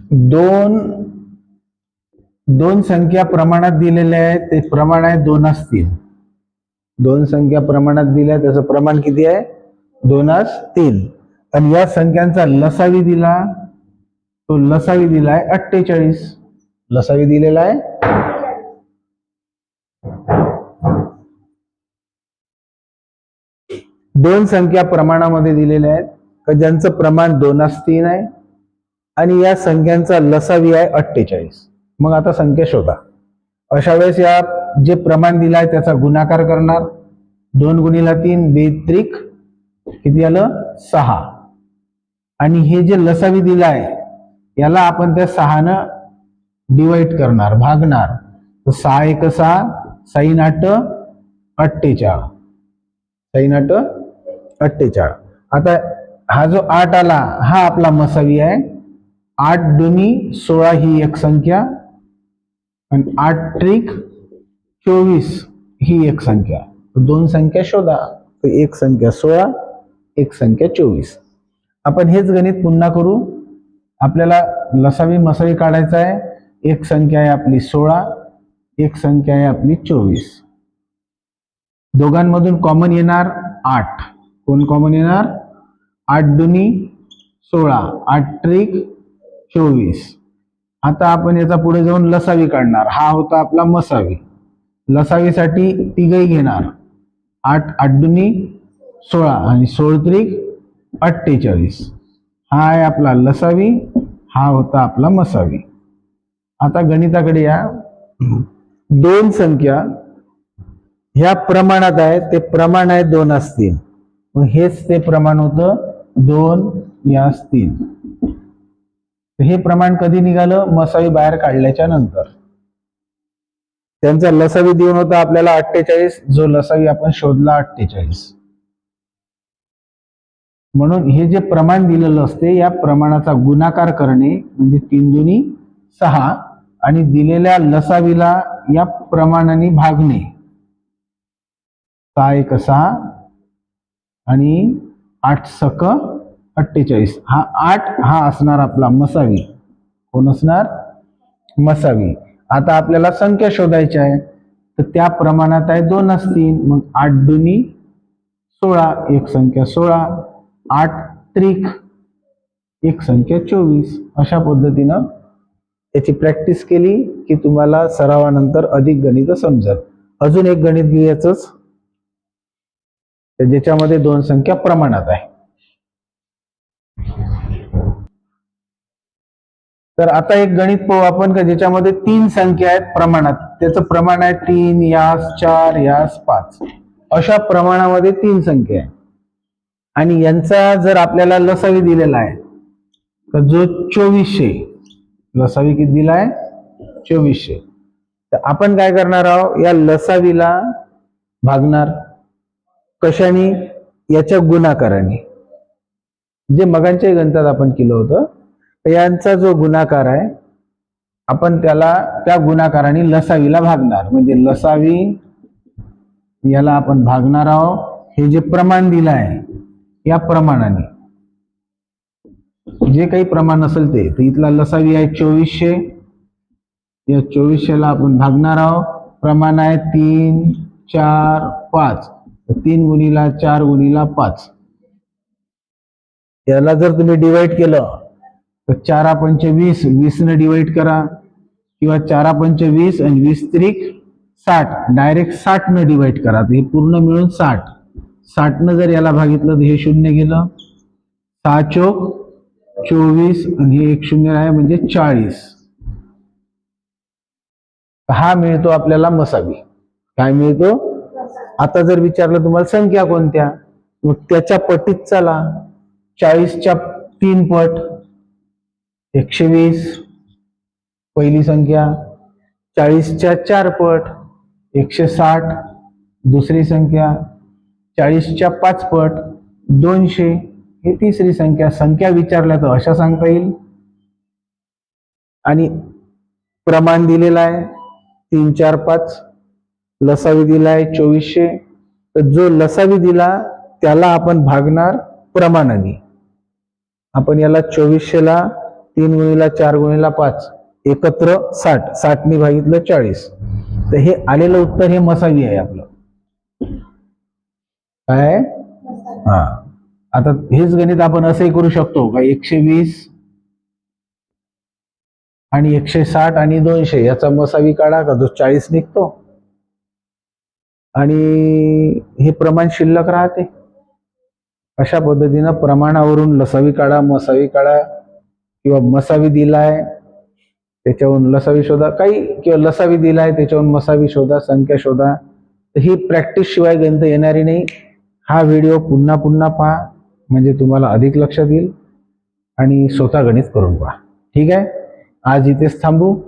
दोन दोन संख्या प्रमाणात दिलेल्या आहेत ते प्रमाण आहे दोनास तीन दोन संख्या प्रमाणात दिल्या त्याचं प्रमाण किती आहे? दोनास तीन आणि या संख्यांचा लसावी दिला तो लसावी दिला आहे अठ्ठेचाळीस. लसावी दिलेला आहे? दोन संख्या प्रमाणामध्ये दिलेल्या आहेत. ज्यांचं प्रमाण दोनास तीन आहे? आणि या संख्यांचा लसावी आहे अठ्ठेचाळीस. मग आता संख्या शोधा. अशा वेळेस या जे प्रमाण दिलं आहे त्याचा गुणाकार करणार. दोन गुणीला तीन बेत्रिक किती आलं? सहा. आणि हे जे लसावी दिलं आहे याला आपण त्या सहानं डिवाइड करणार भागणार. तर सहा एक सहा साईन आठ अठ्ठेचाळ. साईन आठ अठ्ठेचाळ. आता हा जो आठ आला हा आपला मसावी आहे आठ दोन्ही सोळा ही एक संख्या आणि आठ त्रिक चोवीस ही एक संख्या. दोन संख्या शोधा तर एक संख्या सोळा एक संख्या चोवीस. आपण हेच गणित पुन्हा करू. आपल्याला लसावी मसावी काढायचा आहे. एक संख्या आहे आपली सोळा एक संख्या आहे आपली चोवीस. दोघांमधून कॉमन येणार आठ. कोण कॉमन येणार? आठ दुनी सोळा. आठ ट्रिक चोवीस. आता आपण याचा पुढे जाऊन लसावी काढणार. हा होता आपला मसावी. लसावीसाठी तिघही घेणार. आठ आठ दुनी सोळा आणि सोळत्रिक अठ्ठेचाळीस. हा आहे आपला लसावी. हा होता आपला मसावी. आता गणिताकडे या. दोन संख्या ह्या प्रमाणात आहे ते प्रमाण आहे दोन असतील. मग हेच ते प्रमाण होतं दोन यास तीन. हे प्रमाण कधी निघालं? मसावी बाहेर काढल्याच्या नंतर. त्यांचा लसावी देऊन होता आपल्याला अठ्ठेचाळीस जो लसावी आपण शोधला अठ्ठेचाळीस. म्हणून हे जे प्रमाण दिलेलं असते या प्रमाणाचा गुणाकार करणे म्हणजे तीन दुनी सहा आणि दिलेल्या लसावीला या प्रमाणाने भागणे. सहा एक सहा आणि आठ सक अठ्ठेचाळीस. हा आठ हा असणार आपला मसावी. कोण असणार? मसावी. आता आपल्याला संख्या शोधायची आहे. तर त्या प्रमाणात आहे दोन असतील. मग आठ दोन्ही सोळा एक संख्या सोळा आठ त्रिक एक संख्या चोवीस. अशा पद्धतीनं त्याची प्रॅक्टिस केली की तुम्हाला सरावानंतर अधिक गणित समजेल. अजून एक गणित घ्यायचंच. ज्याच्यामध्ये दोन संख्या प्रमाणात आहे. तर आता एक गणित पाहू आपण का ज्याच्यामध्ये तीन संख्या आहेत प्रमाणात. त्याचं प्रमाण आहे तीन यास चार यास पाच. अशा प्रमाणामध्ये तीन संख्या आहे. आणि यांचा जर आपल्याला लसावी दिलेला आहे तर जो चोवीसशे लसावी किती दिला आहे? चोवीसशे. तर आपण काय करणार आहोत? या लसावीला भागणार. कशाने? याच्या गुणाकाराने. जे मगांच्या गणितात आपण केलं होतं तर यांचा जो गुणाकार आहे आपण त्याला त्या गुणाकाराने लसावीला भागणार. म्हणजे लसावी याला आपण भागणार आहोत. हे जे प्रमाण दिलं आहे या प्रमाणाने. जे काही प्रमाण असेल ते तर इथला लसावी आहे चोवीसशे. या चोवीसशेला आपण भागणार आहोत. प्रमाण आहे तीन चार पाच. तीन गुणीला चार गुणीला पाच. याला जर तुम्ही डिवाइड केलं तर चारा पंच वीस वीसनं डिवाइड करा. किंवा चारा पंच वीस आणि वीस त्रिक साठ. डायरेक्ट साठ न डिवाइड करा. तर हे पूर्ण मिळून साठ. साठनं जर याला भागितलं तर हे शून्य गेलं. सहा चोक चोवीस आणि हे एक शून्य आहे म्हणजे चाळीस. हा मिळतो आपल्याला मसावी. काय मिळतो? आता जर विचारलं तुम्हाला संख्या कोणत्या? मग त्याच्या पटीत चला. चाळीसच्या तीन पट. एकशे वीस पहिली संख्या चाळीसच्या चार पट एकशे साठ दुसरी संख्या चाळीसच्या पाच पट दोनशे ही तिसरी संख्या. संख्या विचारल्या तर अशा सांगता येईल. आणि प्रमाण दिलेलं आहे तीन चार पाच. लसावी दिला आहे चोवीसशे. तर जो लसावी दिला त्याला आपण भागणार प्रमाणाने. आपण याला चोवीसशेला तीन गुणीला चार गुणीला पाच एकत्र साठ साठनी भागितलं चाळीस. तर हे आलेलं उत्तर हे मसावी आहे आपलं. काय? हा. आता हेच गणित आपण असंही करू शकतो का? एकशे वीस आणि एकशे साठ आणि दोनशे याचा मसावी काढा का? जो चाळीस निघतो. आणि हे प्रमाण शिल्लक राहते. अशा पद्धतीनं प्रमाणावरून लसावी काढा मसावी काढा किंवा मसावी दिलाय त्याच्यावरून लसावी शोधा काही किंवा लसावी दिलाय त्याच्यावरून मसावी शोधा संख्या शोधा. तर ही प्रॅक्टिस शिवाय गणित येणारी नाही. हा व्हिडिओ पुन्हा पुन्हा पहा म्हणजे तुम्हाला अधिक लक्षात येईल. आणि स्वतः गणित करून पहा. ठीक आहे? आज इथेच थांबू.